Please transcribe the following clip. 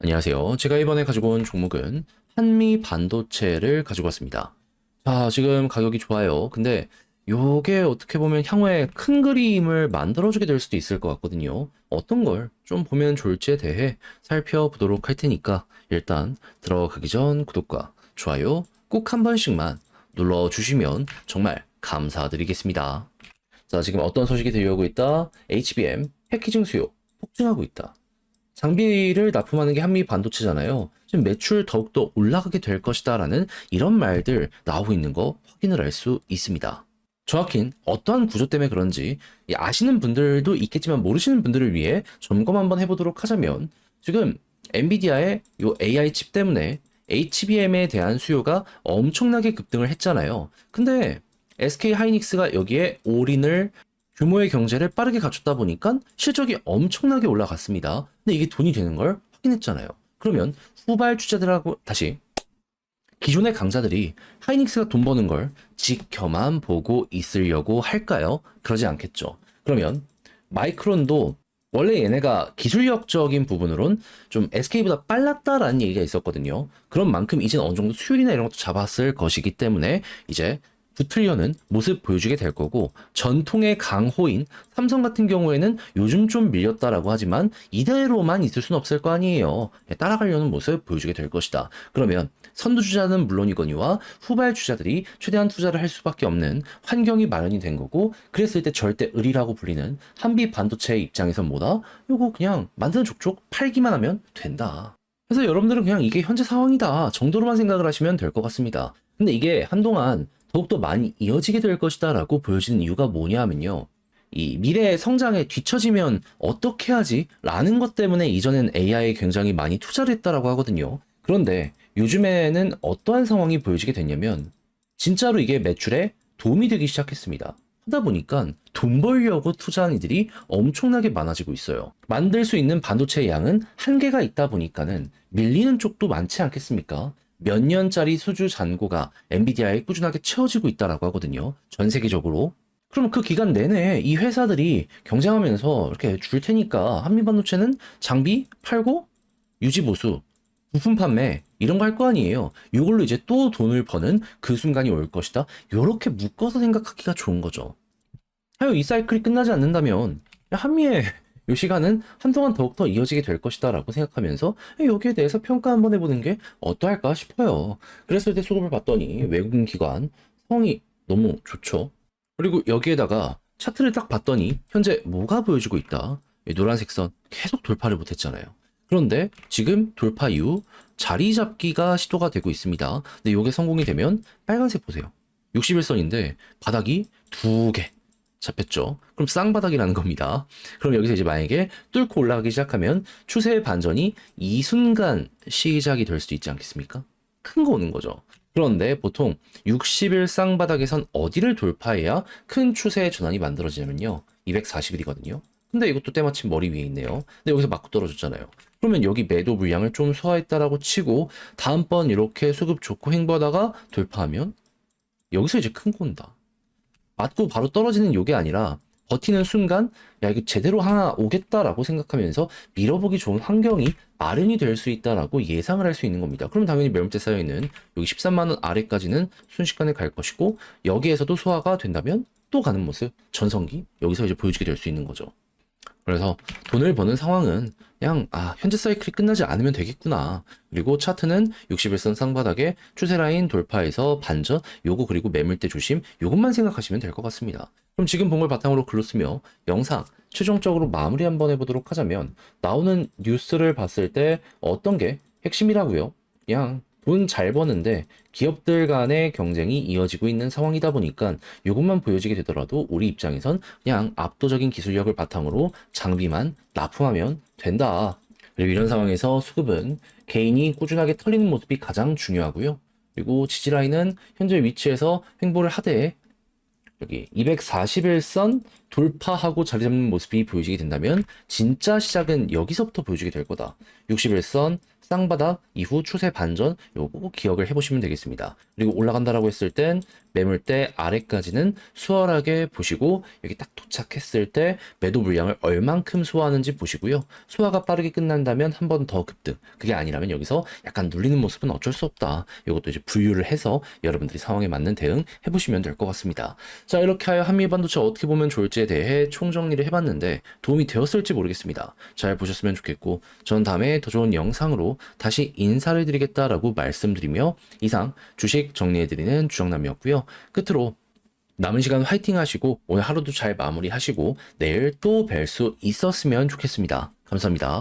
안녕하세요. 제가 이번에 가지고 온 종목은 한미 반도체를 가지고 왔습니다. 자, 지금 가격이 좋아요. 근데 요게 어떻게 보면 향후에 큰 그림을 만들어주게 될 수도 있을 것 같거든요. 어떤 걸 좀 보면 좋을지에 대해 살펴보도록 할 테니까 일단 들어가기 전 구독과 좋아요 꼭 한 번씩만 눌러주시면 정말 감사드리겠습니다. 자, 지금 어떤 소식이 들려오고 있다? HBM 패키징 수요 폭증하고 있다. 장비를 납품하는 게 한미 반도체잖아요. 지금 매출 더욱더 올라가게 될 것이다라는 이런 말들 나오고 있는 거 확인을 할 수 있습니다. 정확히 어떠한 구조 때문에 그런지 이 아시는 분들도 있겠지만 모르시는 분들을 위해 점검 한번 해보도록 하자면 지금 엔비디아의 요 AI 칩 때문에 HBM에 대한 수요가 엄청나게 급등을 했잖아요. 근데 SK 하이닉스가 여기에 올인을 규모의 경제를 빠르게 갖췄다 보니까 실적이 엄청나게 올라갔습니다. 근데 이게 돈이 되는 걸 확인했잖아요. 그러면 후발 투자들하고 다시 기존의 강자들이 하이닉스가 돈 버는 걸 지켜만 보고 있으려고 할까요? 그러지 않겠죠. 그러면 마이크론도 원래 얘네가 기술력적인 부분으론 좀 SK보다 빨랐다라는 얘기가 있었거든요. 그런 만큼 이제는 어느 정도 수율이나 이런 것도 잡았을 것이기 때문에 이제 붙으려는 모습 보여주게 될 거고 전통의 강호인 삼성 같은 경우에는 요즘 좀 밀렸다라고 하지만 이대로만 있을 수는 없을 거 아니에요. 예, 따라가려는 모습 보여주게 될 것이다. 그러면 선두주자는 물론이거니와 후발 주자들이 최대한 투자를 할 수밖에 없는 환경이 마련이 된 거고 그랬을 때 절대 을이라고 불리는 한비 반도체의 입장에선 뭐다? 요거 그냥 만드는 족족 팔기만 하면 된다. 그래서 여러분들은 그냥 이게 현재 상황이다 정도로만 생각을 하시면 될 것 같습니다. 근데 이게 한동안 더욱더 많이 이어지게 될 것이다 라고 보여지는 이유가 뭐냐 하면요. 이 미래의 성장에 뒤처지면 어떻게 하지? 라는 것 때문에 이전엔 AI에 굉장히 많이 투자를 했다라고 하거든요. 그런데 요즘에는 어떠한 상황이 보여지게 됐냐면 진짜로 이게 매출에 도움이 되기 시작했습니다. 하다 보니까 돈 벌려고 투자한 이들이 엄청나게 많아지고 있어요. 만들 수 있는 반도체 양은 한계가 있다 보니까는 밀리는 쪽도 많지 않겠습니까? 몇 년짜리 수주 잔고가 엔비디아에 꾸준하게 채워지고 있다라고 하거든요. 전 세계적으로. 그럼 그 기간 내내 이 회사들이 경쟁하면서 이렇게 줄 테니까 한미반도체는 장비 팔고 유지 보수, 부품 판매 이런 거 할 거 아니에요. 이걸로 이제 또 돈을 버는 그 순간이 올 것이다. 이렇게 묶어서 생각하기가 좋은 거죠. 하여 이 사이클이 끝나지 않는다면 한미의 이 시간은 한동안 더욱더 이어지게 될 것이다 라고 생각하면서 여기에 대해서 평가 한번 해보는 게 어떠할까 싶어요. 그랬을 때 수급을 봤더니 외국인 기관 성이 너무 좋죠. 그리고 여기에다가 차트를 딱 봤더니 현재 뭐가 보여주고 있다. 이 노란색 선 계속 돌파를 못했잖아요. 그런데 지금 돌파 이후 자리 잡기가 시도가 되고 있습니다. 근데 이게 성공이 되면 빨간색 보세요. 61선인데 바닥이 두 개. 잡혔죠. 그럼 쌍바닥이라는 겁니다. 그럼 여기서 이제 만약에 뚫고 올라가기 시작하면 추세의 반전이 이 순간 시작이 될 수도 있지 않겠습니까? 큰 거 오는 거죠. 그런데 보통 60일 쌍바닥에선 어디를 돌파해야 큰 추세의 전환이 만들어지냐면요. 240일이거든요. 근데 이것도 때마침 머리 위에 있네요. 근데 여기서 맞고 떨어졌잖아요. 그러면 여기 매도 물량을 좀 소화했다라고 치고 다음번 이렇게 수급 좋고 횡보하다가 돌파하면 여기서 이제 큰거 온다. 맞고 바로 떨어지는 요게 아니라 버티는 순간 야 이거 제대로 하나 오겠다라고 생각하면서 밀어보기 좋은 환경이 마련이 될 수 있다라고 예상을 할 수 있는 겁니다. 그럼 당연히 매물대 쌓여 있는 여기 13만 원 아래까지는 순식간에 갈 것이고 여기에서도 소화가 된다면 또 가는 모습 전성기 여기서 이제 보여주게 될 수 있는 거죠. 그래서 돈을 버는 상황은 그냥 아 현재 사이클이 끝나지 않으면 되겠구나. 그리고 차트는 61선 쌍바닥에 추세 라인 돌파해서 반전 요거 그리고 매물대 조심 요것만 생각하시면 될 것 같습니다. 그럼 지금 본 걸 바탕으로 글로 쓰며 영상 최종적으로 마무리 한번 해보도록 하자면 나오는 뉴스를 봤을 때 어떤 게 핵심이라고요? 그냥 돈 잘 버는데 기업들 간의 경쟁이 이어지고 있는 상황이다 보니까 이것만 보여지게 되더라도 우리 입장에선 그냥 압도적인 기술력을 바탕으로 장비만 납품하면 된다. 그리고 이런 상황에서 수급은 개인이 꾸준하게 털리는 모습이 가장 중요하고요. 그리고 지지라인은 현재 위치에서 횡보를 하되 여기 241선 돌파하고 자리 잡는 모습이 보여지게 된다면 진짜 시작은 여기서부터 보여지게 될 거다. 61선 쌍바닥 이후 추세 반전 요거 꼭 기억을 해보시면 되겠습니다. 그리고 올라간다라고 했을 땐 매물대 아래까지는 수월하게 보시고 여기 딱 도착했을 때 매도 물량을 얼만큼 소화하는지 보시고요. 소화가 빠르게 끝난다면 한 번 더 급등. 그게 아니라면 여기서 약간 눌리는 모습은 어쩔 수 없다. 이것도 이제 분류를 해서 여러분들이 상황에 맞는 대응 해보시면 될 것 같습니다. 자 이렇게 하여 한미 반도체 어떻게 보면 좋을지에 대해 총정리를 해봤는데 도움이 되었을지 모르겠습니다. 잘 보셨으면 좋겠고 전 다음에 더 좋은 영상으 로 다시 인사를 드리겠다라고 말씀드리며 이상 주식 정리해드리는 주정남이었고요. 끝으로 남은 시간 화이팅 하시고 오늘 하루도 잘 마무리 하시고 내일 또 뵐 수 있었으면 좋겠습니다. 감사합니다.